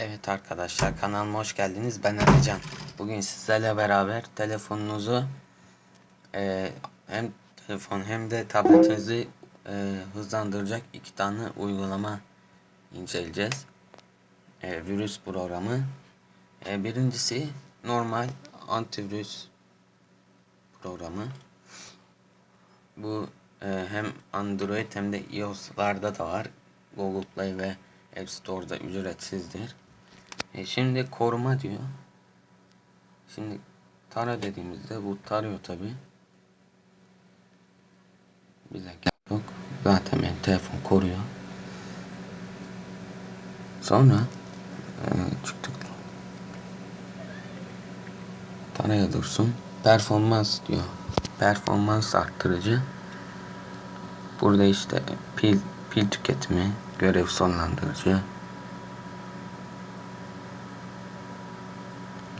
Evet arkadaşlar kanalıma hoş geldiniz. Ben Alican. Bugün sizlerle beraber telefonunuzu e, hem telefon hem de tabletinizi e, hızlandıracak iki tane uygulama inceleyeceğiz. E, virüs programı. E, birincisi normal antivirüs programı. Bu e, hem Android hem de iOS'larda da var. Google Play ve App Store'da ücretsizdir. E şimdi koruma diyor. Şimdi tara dediğimizde bu tarıyor tabi. Bize gerek yok. Zaten benim telefon koruyor. Sonra e, çıktık. Taraya dursun. Performans diyor. Performans arttırıcı. Burada işte pil pil tüketimi, görev sonlandırıcı,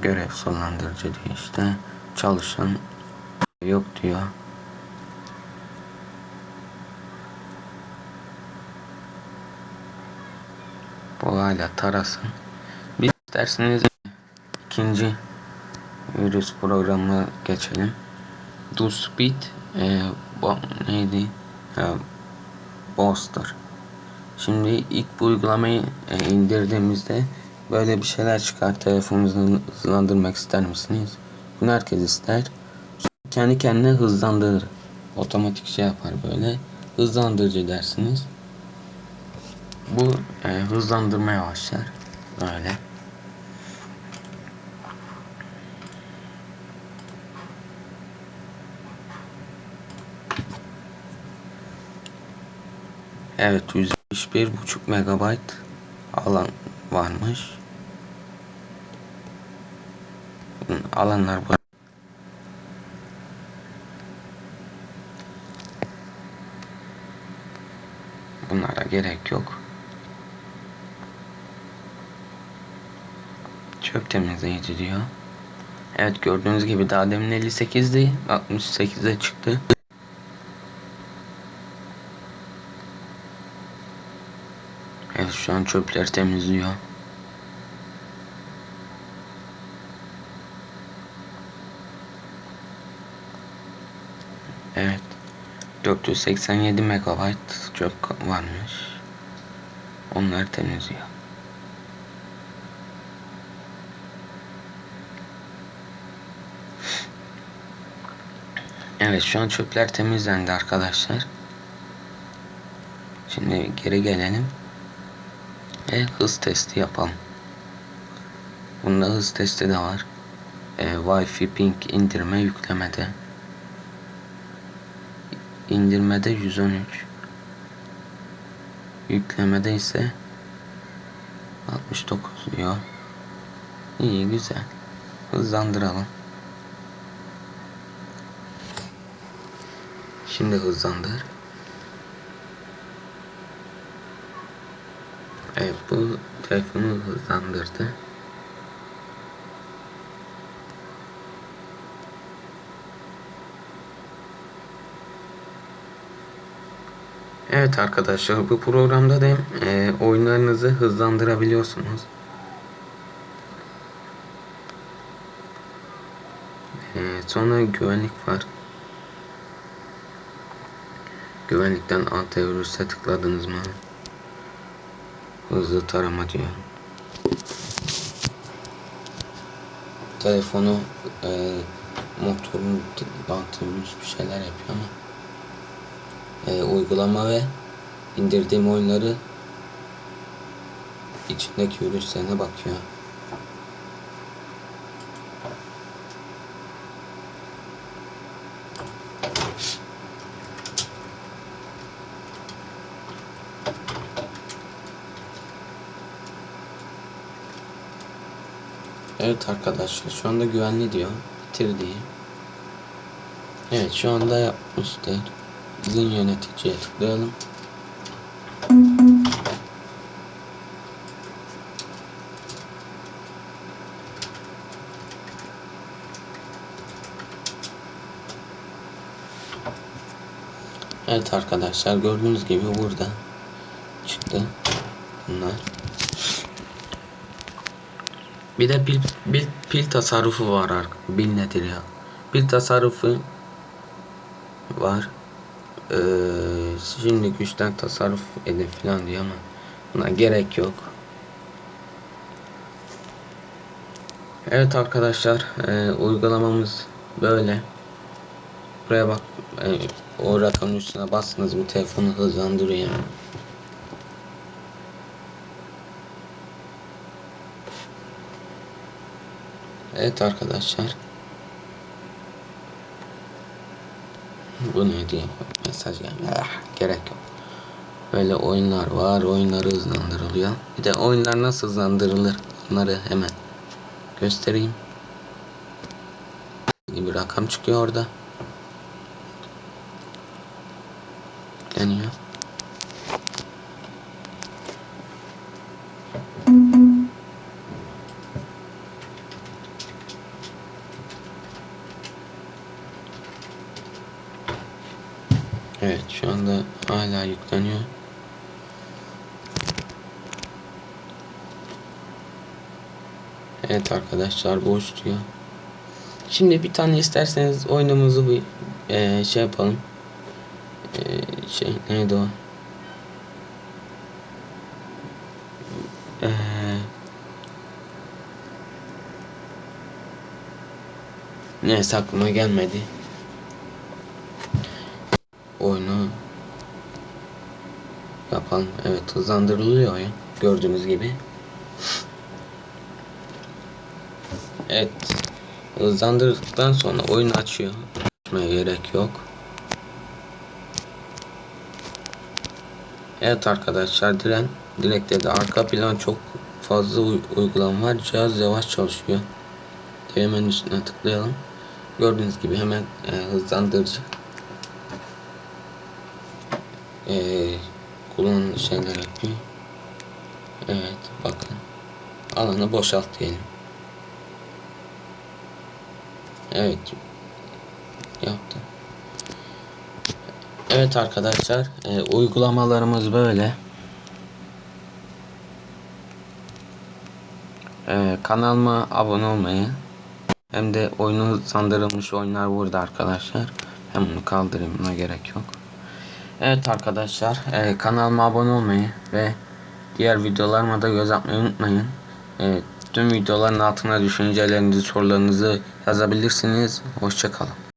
görev sonlandırıcı diyor işte çalışan yok diyor. Bu hala tarasın. Biz isterseniz ikinci virüs programına geçelim. Do Speed e, bu neydi? E, Booster. Şimdi ilk bu uygulamayı e, indirdiğimizde böyle bir şeyler çıkar. Telefonunuzu hızlandırmak ister misiniz? Bunu herkes ister. Kendi kendine hızlandırır. Otomatik şey yapar böyle. Hızlandırıcı dersiniz. Bu e, hızlandırmaya başlar. Böyle. Evet 171.5 megabayt alan varmış. Alanlar bu. Bunlara gerek yok. Çöp temizleyici diyor. Evet gördüğünüz gibi daha demin 58'di. 68'e çıktı. Evet şu an çöpler temizliyor. Evet. 487 megabayt çöp varmış. Onlar temizliyor. Evet şu an çöpler temizlendi arkadaşlar. Şimdi geri gelelim. Ve hız testi yapalım. Bunda hız testi de var. E, Wi-Fi ping indirme yüklemede. İndirmede 113. Yüklemede ise 69 diyor. İyi güzel. Hızlandıralım. Şimdi hızlandır. Evet bu telefonu hızlandırdı. Evet arkadaşlar bu programda da e, oyunlarınızı hızlandırabiliyorsunuz. E, sonra güvenlik var. Güvenlikten antivirüse tıkladınız mı? Hızlı tarama diyor. Telefonu e, motorun antivirüs bir şeyler yapıyor ama e, uygulama ve indirdiğim oyunları içindeki virüslerine bakıyor. Evet arkadaşlar şu anda güvenli diyor. Bitir. Evet şu anda yapmıştır. Bizim yöneticiye tıklayalım. Evet arkadaşlar gördüğünüz gibi burada çıktı bunlar. Bir de pil, pil, pil tasarrufu var. ar- Bil nedir ya? Pil tasarrufu var. Ee, şimdi güçten tasarruf edin falan diyor ama buna gerek yok. Evet arkadaşlar e, uygulamamız böyle. Buraya bak e, o rakamın üstüne bastınız mı telefonu hızlandırıyor. Evet arkadaşlar. Bu ne diye mesaj geldi. Ah, gerek yok. Böyle oyunlar var. Oyunları hızlandırılıyor. Bir de oyunlar nasıl hızlandırılır? Onları hemen göstereyim. Bir rakam çıkıyor orada. Evet şu anda hala yükleniyor. Evet arkadaşlar boş diyor. Şimdi bir tane isterseniz oyunumuzu bir eee, şey yapalım. Eee, şey neydi o? Eee, neyse aklıma gelmedi. Oyunu yapalım. Evet hızlandırılıyor oyun. Gördüğünüz gibi. Evet. Hızlandırdıktan sonra oyun açıyor. Açmaya gerek yok. Evet arkadaşlar diren Direkte de arka plan çok fazla uy- uygulama var. Cihaz yavaş çalışıyor. Hemen üstüne tıklayalım. Gördüğünüz gibi hemen e, hızlandırıcı. E, kullanılan şeyler yapıyor. Evet bakın. Alanı boşalt diyelim. Evet. Yaptım. Evet arkadaşlar, e, uygulamalarımız böyle. E, kanalıma abone olmayı hem de oyunu sandırılmış oyunlar burada arkadaşlar. Hem bunu kaldırayım buna gerek yok. Evet arkadaşlar, e, kanalıma abone olmayı ve diğer videolarıma da göz atmayı unutmayın. E, tüm videoların altına düşüncelerinizi, sorularınızı yazabilirsiniz. Hoşçakalın.